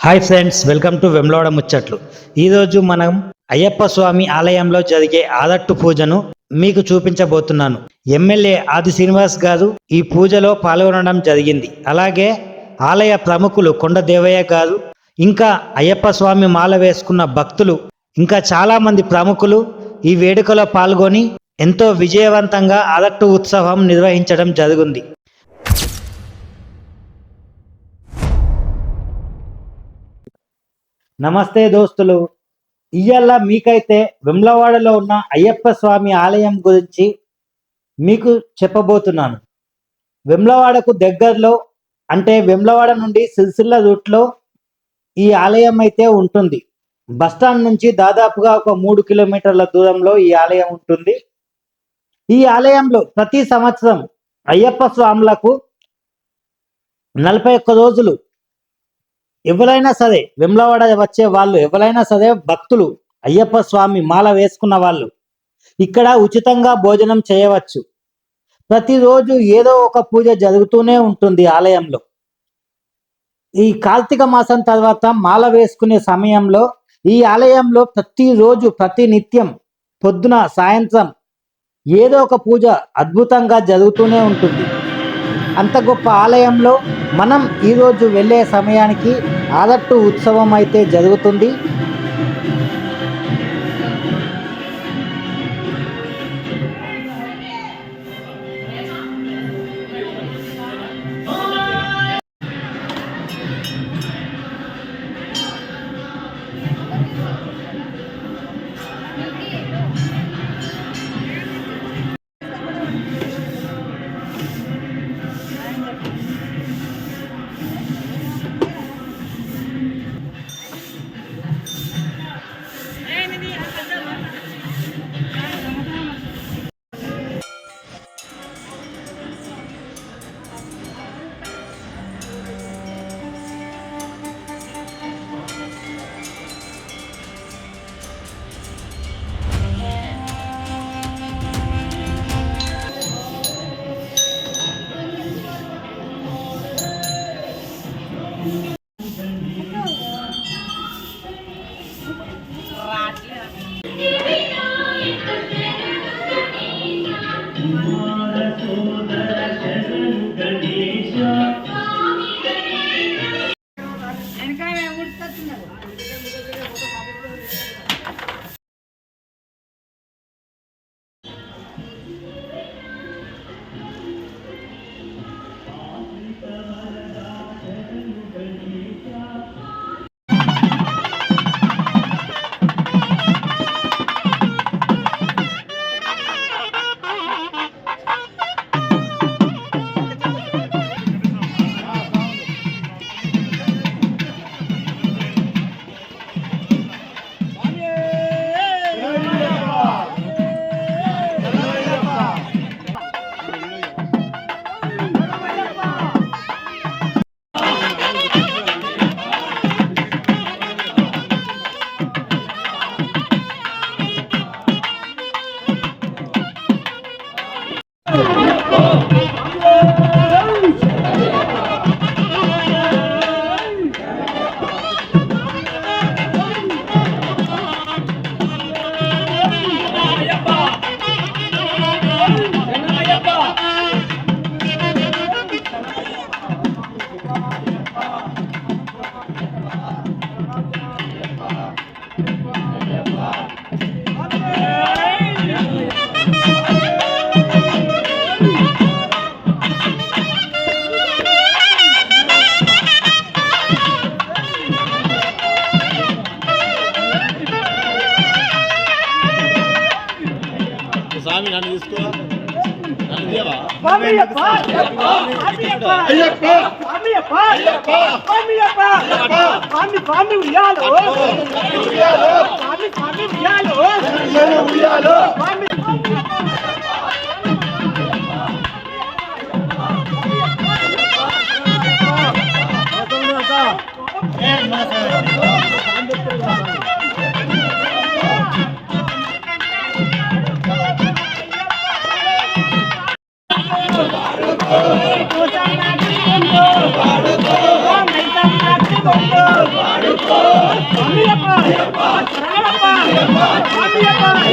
Hi friends welcome to Vemulawada ముచ్చట్లు. ఈరోజు మనం అయ్యప్ప స్వామి ఆలయంలో జరిగే ఆదట్టు పూజను మీకు చూపించబోతున్నాను. ఎమ్మెల్యే ఆది శ్రీనివాస్ గారు ఈ పూజలో పాల్గొనడం జరిగింది. అలాగే ఆలయ ప్రముఖులు కొండ దేవయ్య గారు ఇంకా అయ్యప్ప స్వామి మాల వేసుకున్న భక్తులు ఇంకా చాలామంది ప్రముఖులు ఈ వేడుకలో పాల్గొని ఎంతో విజయవంతంగా ఆదట్టు ఉత్సవం నిర్వహించడం జరిగింది. నమస్తే దోస్తులు. ఇయ్యాల మీకైతే వెమ్లవాడలో ఉన్న అయ్యప్ప స్వామి ఆలయం గురించి మీకు చెప్పబోతున్నాను. వెమ్లవాడకు దగ్గరలో అంటే వెమ్లవాడ నుండి సిరిసిల్ల రూట్లో ఈ ఆలయం అయితే ఉంటుంది. బస్టాండ్ నుంచి దాదాపుగా ఒక మూడు కిలోమీటర్ల దూరంలో ఈ ఆలయం ఉంటుంది. ఈ ఆలయంలో ప్రతి సంవత్సరం అయ్యప్ప స్వాములకు నలభై ఒక్క రోజులు ఎవరైనా సరే వెమ్లవాడ వచ్చే వాళ్ళు ఎవరైనా సరే భక్తులు అయ్యప్ప స్వామి మాల వేసుకున్న వాళ్ళు ఇక్కడ ఉచితంగా భోజనం చేయవచ్చు. ప్రతిరోజు ఏదో ఒక పూజ జరుగుతూనే ఉంటుంది ఆలయంలో. ఈ కార్తీక మాసం తర్వాత మాల వేసుకునే సమయంలో ఈ ఆలయంలో ప్రతిరోజు ప్రతి నిత్యం పొద్దున సాయంత్రం ఏదో ఒక పూజ అద్భుతంగా జరుగుతూనే ఉంటుంది. అంత గొప్ప ఆలయంలో మనం ఈరోజు వెళ్ళే సమయానికి ఆదట్టు ఉత్సవం అయితే జరుగుతుంది. ఉయ్యాలో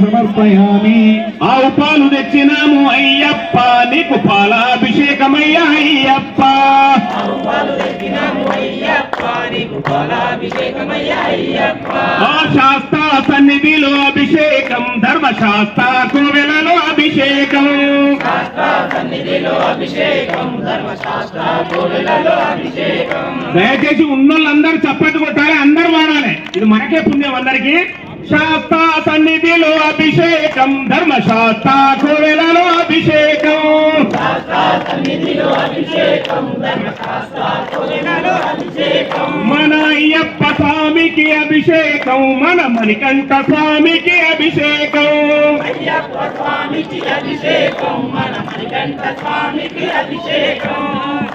సమర్పయామి. ఆవు పాలు తెచ్చినాము అయ్యప్ప నీకు పాలాభిషేకమయ్యా అయ్యప్ప. శాస్త్ర సన్నిధిలో అభిషేకం ధర్మశాస్త్ర కోవెలలో అభిషేకం. దయచేసి ఉన్నోళ్ళందరూ చప్పట్లు కొట్టాలి అందరూ వాడాలి. ఇది మనకే పుణ్యం అందరికి. శాస్తా సన్నిధిలో అభిషేకం ధర్మశాస్త్ర కోవెలలో అభిషేకం. మన అయ్యప్ప స్వామికి అభిషేకం మన మణికంఠ స్వామికి అభిషేకం.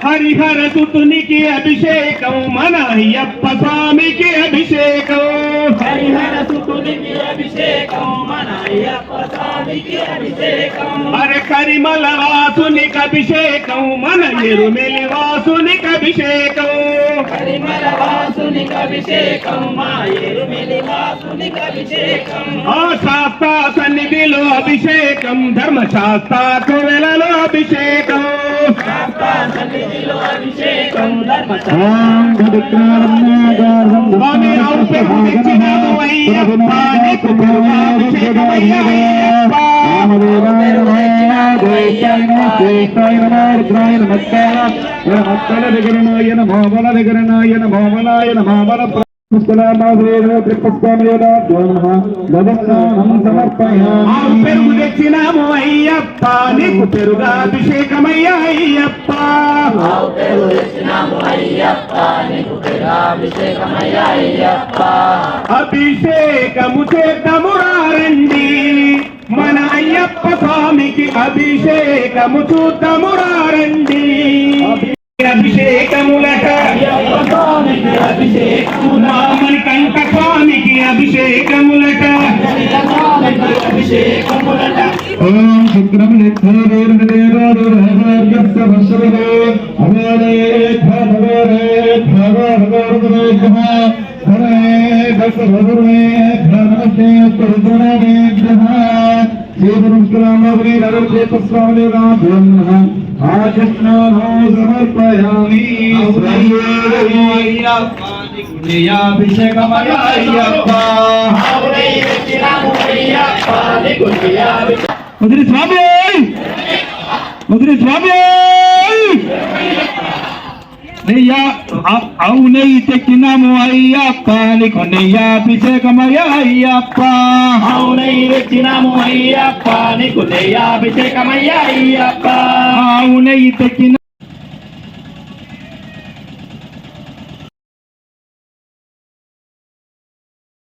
హరిహర సుతునికి అభిషేకం మన అయ్యప్ప స్వామికి అభిషేకం. హరిహర సుతునికి అభిషేకం మన అయ్యప్ప స్వామికి అభిషేకం అరే కరిమల వాసునికి అభిషేకం మన ఎరుమెలి వాసునికి అభిషేకం ఆ శాస్త్ర సన్నిధిలో అభిషేకం ధర్మశాస్త్ర కోవెలలో అభిషేకం. పేరు తెచ్చినాము అయ్యప్ప నీకు అభిషేకమయ్యా అయ్యప్ప ఆవు పెరుగు తెచ్చినాము అయ్యప్ప నీకు పెరుగా అభిషేకమయ్యా అయ్యప్ప. అభిషేకము చేద్దాము రండి మన అయ్యప్ప స్వామికి అభిషేకము చూద్దాము రండి అభిషేకములట మామని కంట స్వామికి అభిషేకములట ఓం శుక్రం నిత్యేర్దేవాదురహర్యస్య వశ్రవే అవేదే ధ్యానవేదే ధ్యానవేదేభ్యః హరే దశవదుర్వే ధ్యానమస్తే రుద్రనాదేభ్యః శ్రీగురుస్కరామవరి నగరచేతస్వామిదేవాభ్యం ఆచస్నానో సమర్పయామి అభిషేకమయ్యప్ప ముదిరి స్వామి ముదిరి స్వామి నెయ్య అ- ఆవు నెయ్యి తెక్కినాము అయ్యప్ప నీకు నెయ్యాభిషేకమయ్య అయ్యప్ప అవునై వచ్చినాము అయ్యప్ప నీకు నెయ్యాభిషేకమయ్య అయ్యప్ప ఆవు నెయ్యి తెక్కిన